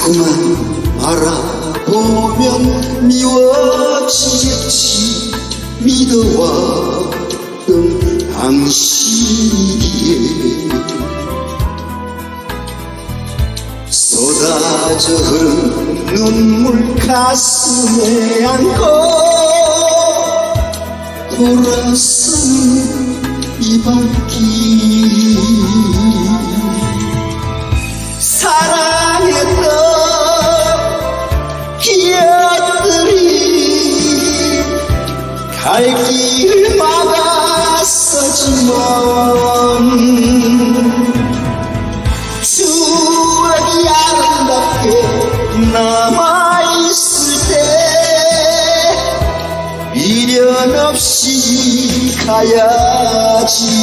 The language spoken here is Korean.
자꾸만 바라보면 미워지겠지. 믿어왔던 당신이기에 쏟아져 흐른 눈물 가슴에 안고 돌아서는 이 발길 갈 길을 막았었지만 추억이 아름답게 남아있을 때 미련 없이 가야지